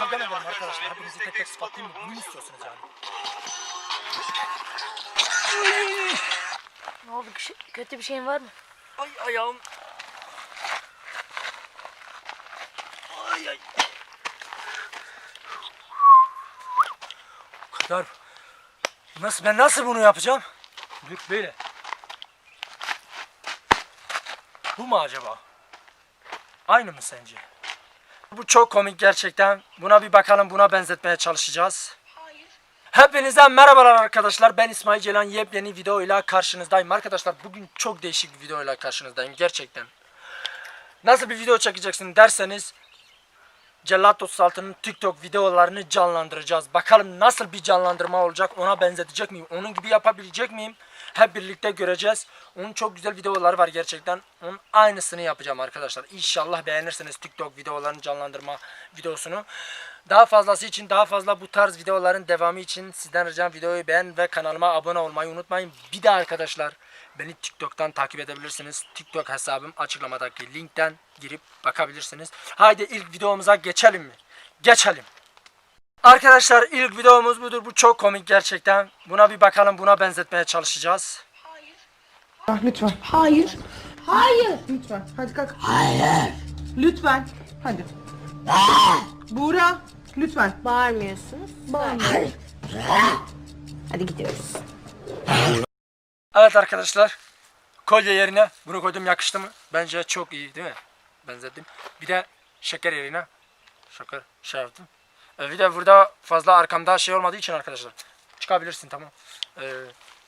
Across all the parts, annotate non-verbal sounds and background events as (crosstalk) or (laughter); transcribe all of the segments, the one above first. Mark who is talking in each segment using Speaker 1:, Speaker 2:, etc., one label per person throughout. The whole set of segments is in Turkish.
Speaker 1: kavga edelim arkadaşlar. Hepinizi tek tek ispatlayayım mı? Bunu mu istiyorsunuz yani?
Speaker 2: Ne oldu? Bir şey- kötü bir şeyin var mı?
Speaker 1: Ay ayağım. Ay ay. O kadar. Nasıl ben nasıl bunu yapacağım? Dur böyle. Bu mu acaba? Aynı mı sence? Bu çok komik gerçekten. Buna bir bakalım buna benzetmeye çalışacağız. Hepinize merhabalar arkadaşlar. Ben İsmail Ceylan yepyeni videoyla karşınızdayım. Arkadaşlar bugün çok değişik bir videoyla karşınızdayım gerçekten. Nasıl bir video çekeceksin derseniz Cellat 36'nın TikTok videolarını canlandıracağız. Bakalım nasıl bir canlandırma olacak ona benzetecek miyim? Onun gibi yapabilecek miyim? Hep birlikte göreceğiz. Onun çok güzel videoları var gerçekten. Onun aynısını yapacağım arkadaşlar. İnşallah beğenirsiniz TikTok videolarını canlandırma videosunu. Daha fazlası için daha fazla bu tarz videoların devamı için sizden ricam videoyu beğen ve kanalıma abone olmayı unutmayın. Bir de arkadaşlar beni TikTok'tan takip edebilirsiniz. TikTok hesabım açıklamadaki linkten girip bakabilirsiniz. Haydi ilk videomuza geçelim mi? Geçelim. Arkadaşlar ilk videomuz budur. Bu çok komik gerçekten. Buna bir bakalım buna benzetmeye çalışacağız.
Speaker 3: Ah, lütfen.
Speaker 4: Hayır. Hayır.
Speaker 3: Lütfen. Hadi kalk. Hayır. Lütfen. Hadi. Buğra. Lütfen.
Speaker 2: Bağırmıyorsunuz.
Speaker 4: Bağırmıyorum. Hadi gidiyoruz.
Speaker 1: Evet arkadaşlar. Kolye yerine bunu koydum yakıştı mı? Bence çok iyi değil mi? Benzettim. Bir de şeker yerine şeker şey yaptım. Ee, bir de burada fazla arkamda şey olmadığı için arkadaşlar çıkabilirsin tamam. Ee,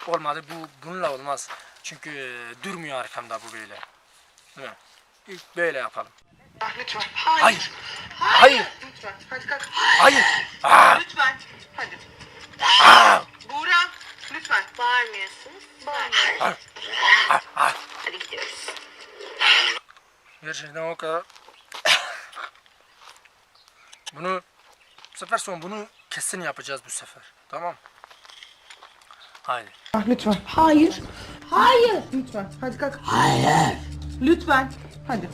Speaker 1: olmadı bu bununla olmaz. Çünkü e, durmuyor arkamda bu böyle. Değil mi? İlk böyle yapalım.
Speaker 3: Lütfen.
Speaker 1: Hayır. Hayır.
Speaker 3: Lütfen. Hadi kalk.
Speaker 1: Hayır. Aa!
Speaker 3: Lütfen. Hadi.
Speaker 1: Aa!
Speaker 3: Buğra. Lütfen.
Speaker 4: Bağırmıyorsunuz. Bağırmıyorum. Hadi gidiyoruz.
Speaker 1: Gerçekten o kadar. (laughs) bunu bu sefer son bunu kesin yapacağız bu sefer. Tamam. Haydi.
Speaker 3: Ah, lütfen.
Speaker 4: Hayır. Hayır.
Speaker 3: Lütfen. Hadi kalk. Hayır. Lütfen. Hadi.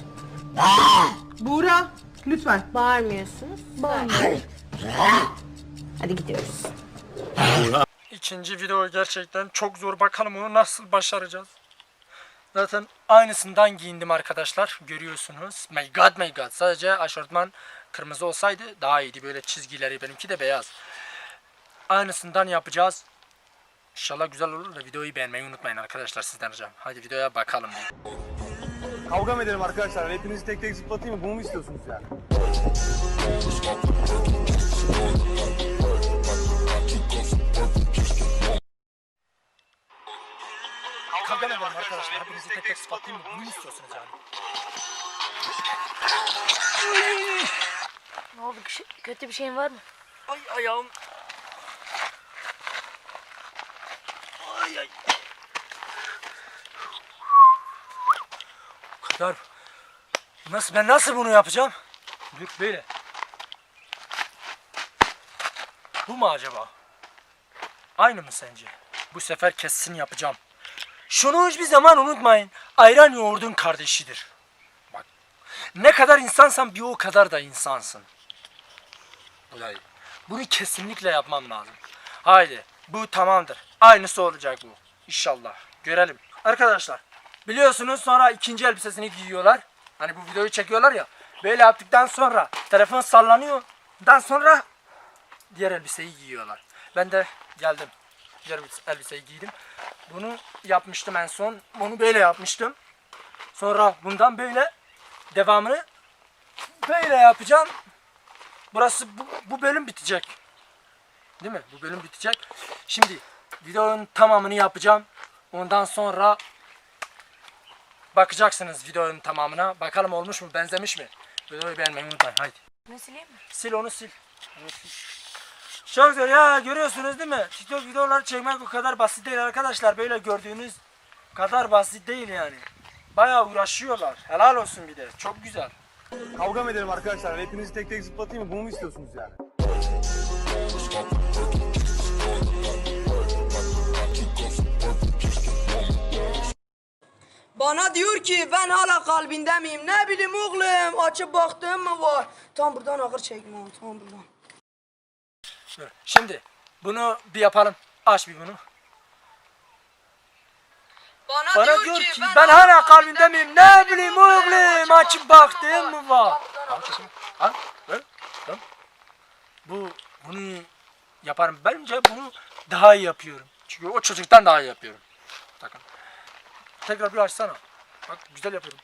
Speaker 3: Buğra. Lütfen.
Speaker 4: Bağırmıyorsunuz. Bağırmıyorum. Hadi gidiyoruz.
Speaker 1: İkinci video gerçekten çok zor. Bakalım onu nasıl başaracağız. Zaten aynısından giyindim arkadaşlar. Görüyorsunuz. My god my god. Sadece aşortman kırmızı olsaydı daha iyiydi. Böyle çizgileri benimki de beyaz. Aynısından yapacağız. İnşallah güzel olur da videoyu beğenmeyi unutmayın arkadaşlar sizden ricam. Hadi videoya bakalım.
Speaker 5: Kavga mı edelim arkadaşlar? Hepinizi tek tek zıplatayım mı? Bunu mu istiyorsunuz yani?
Speaker 1: Kavga edelim arkadaşlar. Hepinizi tek tek ispatlayayım mı? Bunu mu istiyorsunuz yani?
Speaker 2: Ne oldu? Şey- kötü bir şeyin var mı?
Speaker 1: Ay ayağım. Ay ay. Kadar. Nasıl ben nasıl bunu yapacağım? Dur böyle. Bu mu acaba? Aynı mı sence? Bu sefer kesin yapacağım. Şunu hiçbir zaman unutmayın. Ayran yoğurdun kardeşidir. Bak. Ne kadar insansan bir o kadar da insansın. Olay. Bunu kesinlikle yapmam lazım. Haydi. Bu tamamdır. Aynısı olacak bu. İnşallah. Görelim. Arkadaşlar. Biliyorsunuz sonra ikinci elbisesini giyiyorlar. Hani bu videoyu çekiyorlar ya. Böyle yaptıktan sonra telefon sallanıyor. Ondan sonra diğer elbiseyi giyiyorlar. Ben de geldim. Diğer elbiseyi giydim. Bunu yapmıştım en son. Onu böyle yapmıştım. Sonra bundan böyle devamını böyle yapacağım. Burası bu, bu bölüm bitecek. Değil mi? Bu bölüm bitecek. Şimdi videonun tamamını yapacağım. Ondan sonra bakacaksınız videonun tamamına. Bakalım olmuş mu, benzemiş mi? Videoyu beğenmeyi unutmayın. Haydi.
Speaker 2: Ne sileyim mi?
Speaker 1: Sil onu sil. Onu sil. Çok zor ya görüyorsunuz değil mi? TikTok videoları çekmek o kadar basit değil arkadaşlar. Böyle gördüğünüz kadar basit değil yani. Bayağı uğraşıyorlar. Helal olsun bir de. Çok güzel.
Speaker 5: Kavga mı edelim arkadaşlar? Hepinizi tek tek zıplatayım mı? Bunu mu istiyorsunuz yani?
Speaker 6: Bana diyor ki ben hala kalbinde miyim? Ne bileyim oğlum açıp baktığım mı var? Tam buradan ağır çekme oğlum, tam buradan.
Speaker 1: Şimdi bunu bir yapalım. Aç bir bunu.
Speaker 6: Bana,
Speaker 1: Bana diyor ki ben hala kalbinde miyim? Ne bileyim oğlum açıp baktığım mı var? Al sesini. Al. Ver. Tamam. Bu bunu yaparım. Bence bunu daha iyi yapıyorum. Çünkü o çocuktan daha iyi yapıyorum. Bakın. Tekrar bir açsana. Bak güzel yapıyorum.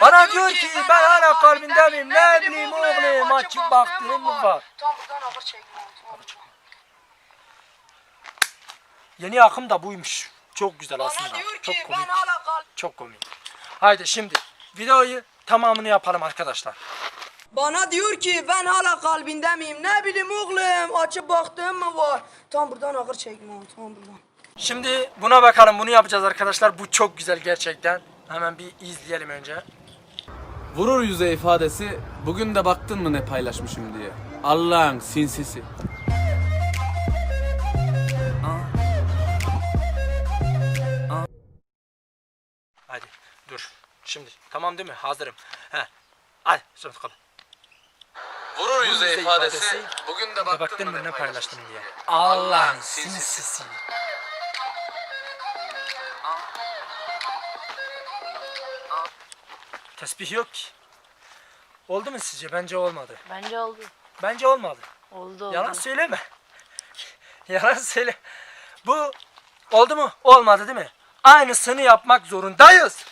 Speaker 1: Bana diyor ki ben hala kalbinde miyim? Ne bileyim oğlum açıp baktığım mı var?
Speaker 6: Tam buradan ağır çekme buradan.
Speaker 1: Yeni akım da buymuş. Çok güzel aslında. Çok
Speaker 6: ki ben
Speaker 1: komik. Çok komik. Haydi şimdi videoyu tamamını yapalım arkadaşlar.
Speaker 6: Bana diyor ki ben hala kalbinde miyim? Ne bileyim oğlum açıp baktığım mı var? Tam buradan ağır çekme tam buradan.
Speaker 1: Şimdi buna bakalım bunu yapacağız arkadaşlar. Bu çok güzel gerçekten. Hemen bir izleyelim önce.
Speaker 7: Vurur yüze ifadesi bugün de baktın mı ne paylaşmışım diye. Allah'ın sinsisi.
Speaker 1: Tamam değil mi? Hazırım. He. Hadi şimdi bakalım.
Speaker 7: Vurur
Speaker 1: yüze ifadesi,
Speaker 7: ifadesi bugün de baktın,
Speaker 1: baktın
Speaker 7: mı ne
Speaker 1: paylaştım diye. Allah'ın sinsisi. Tesbih yok ki. Oldu mu sizce? Bence olmadı.
Speaker 2: Bence oldu.
Speaker 1: Bence olmadı.
Speaker 2: Oldu oldu.
Speaker 1: Yalan söyleme. (laughs) Yalan söyle. Bu oldu mu? Olmadı değil mi? Aynısını yapmak zorundayız.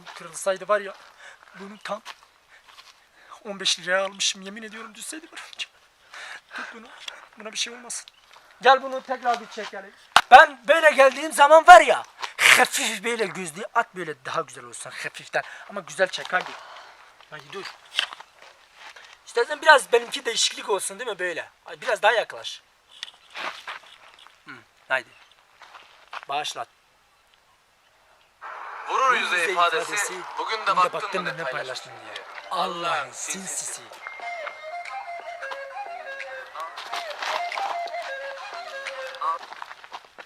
Speaker 1: Bu kırılsaydı var ya bunu tam 15 liraya almışım yemin ediyorum düşseydi bana. Tut bunu. Buna bir şey olmasın. Gel bunu tekrar bir çekelim. Ben böyle geldiğim zaman var ya hafif böyle gözlüğü at böyle daha güzel olsun hafiften. Ama güzel çek hadi. Hadi dur. İstersen biraz benimki değişiklik olsun değil mi böyle? Biraz daha yaklaş. Hı, haydi. Başlat.
Speaker 7: Vurur
Speaker 1: yüze
Speaker 7: yüze
Speaker 1: ifadesi,
Speaker 7: bugün de baktın mı ne
Speaker 1: paylaştın diye. Allah'ın sinsisi.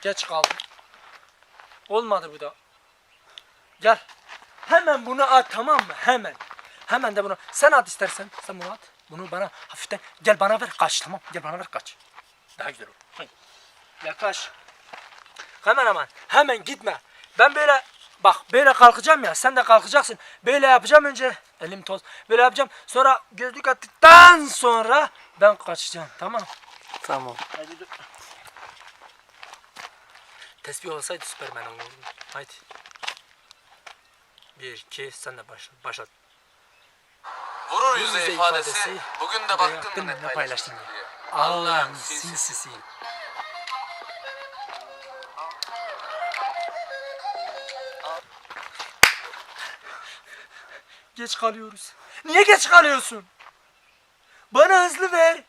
Speaker 1: Geç kaldım. Olmadı bu da. Gel. Hemen bunu at tamam mı? Hemen. Hemen de bunu. Sen at istersen. Sen bunu at. Bunu bana hafiften. Gel bana ver kaç tamam. Gel bana ver kaç. Daha güzel olur. Yaklaş. Hemen hemen. Hemen gitme. Ben böyle bak böyle kalkacağım ya. Sen de kalkacaksın. Böyle yapacağım önce. Elim toz. Böyle yapacağım. Sonra gözlük attıktan sonra ben kaçacağım. Tamam.
Speaker 2: Tamam.
Speaker 1: Hadi dur. Tesbih olsaydı Süpermen olurdu. Haydi. Bir, iki, sen de başla. Başlat.
Speaker 7: Vurur
Speaker 1: yüze ifadesi,
Speaker 7: ifadesi bugün de baktın mı ne
Speaker 1: paylaştın
Speaker 7: diye.
Speaker 1: Allah'ın
Speaker 7: sinsisi.
Speaker 1: sinsisi. Geç kalıyoruz. Niye geç kalıyorsun? Bana hızlı ver.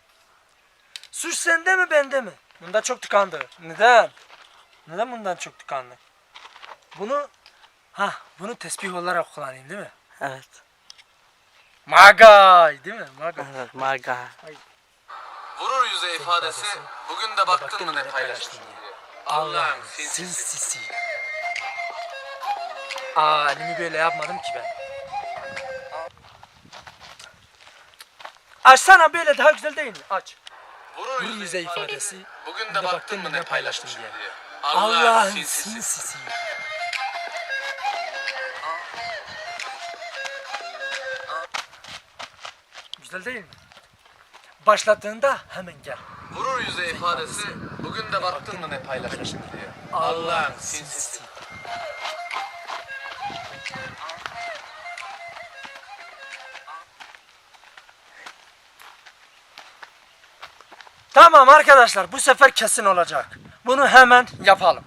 Speaker 1: Suç sende mi bende mi? Bunda çok tıkandı. Neden? Neden bundan çok tıkandı? Bunu ha bunu tesbih olarak kullanayım değil mi?
Speaker 2: Evet.
Speaker 1: Magay değil mi? Magay.
Speaker 2: Evet. Maga.
Speaker 7: Vurur yüze ifadesi bugün de baktın mı ne
Speaker 1: paylaştın
Speaker 7: diye. Sinsisi.
Speaker 1: sinsisi. Aa elimi böyle yapmadım ki ben. Açsana böyle daha güzel değil mi? Aç.
Speaker 7: Vurur
Speaker 1: Bu yüze ifadesi.
Speaker 7: bugün de baktın mı ne paylaşmışım diye.
Speaker 1: Allah'ın
Speaker 7: Allah'ın sinsisi.
Speaker 1: sinsisi. Güzel değil mi? Başladığında hemen gel.
Speaker 7: Vurur yüze ifadesi bugün de baktın mı ne paylaşmışım diye. Allah'ın sinsisi.
Speaker 1: Tamam arkadaşlar bu sefer kesin olacak. Bunu hemen yapalım.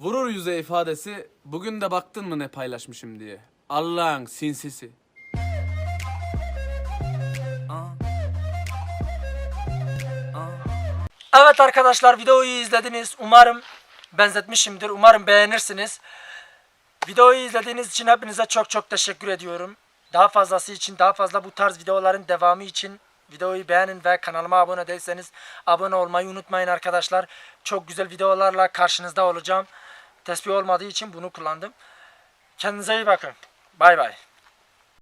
Speaker 7: Vurur yüze ifadesi bugün de baktın mı ne paylaşmışım diye. Allah'ın sinsisi.
Speaker 1: Evet arkadaşlar videoyu izlediniz. Umarım benzetmişimdir. Umarım beğenirsiniz. Videoyu izlediğiniz için hepinize çok çok teşekkür ediyorum. Daha fazlası için, daha fazla bu tarz videoların devamı için Videoyu beğenin ve kanalıma abone değilseniz abone olmayı unutmayın arkadaşlar. Çok güzel videolarla karşınızda olacağım. Tespih olmadığı için bunu kullandım. Kendinize iyi bakın. Bay bay.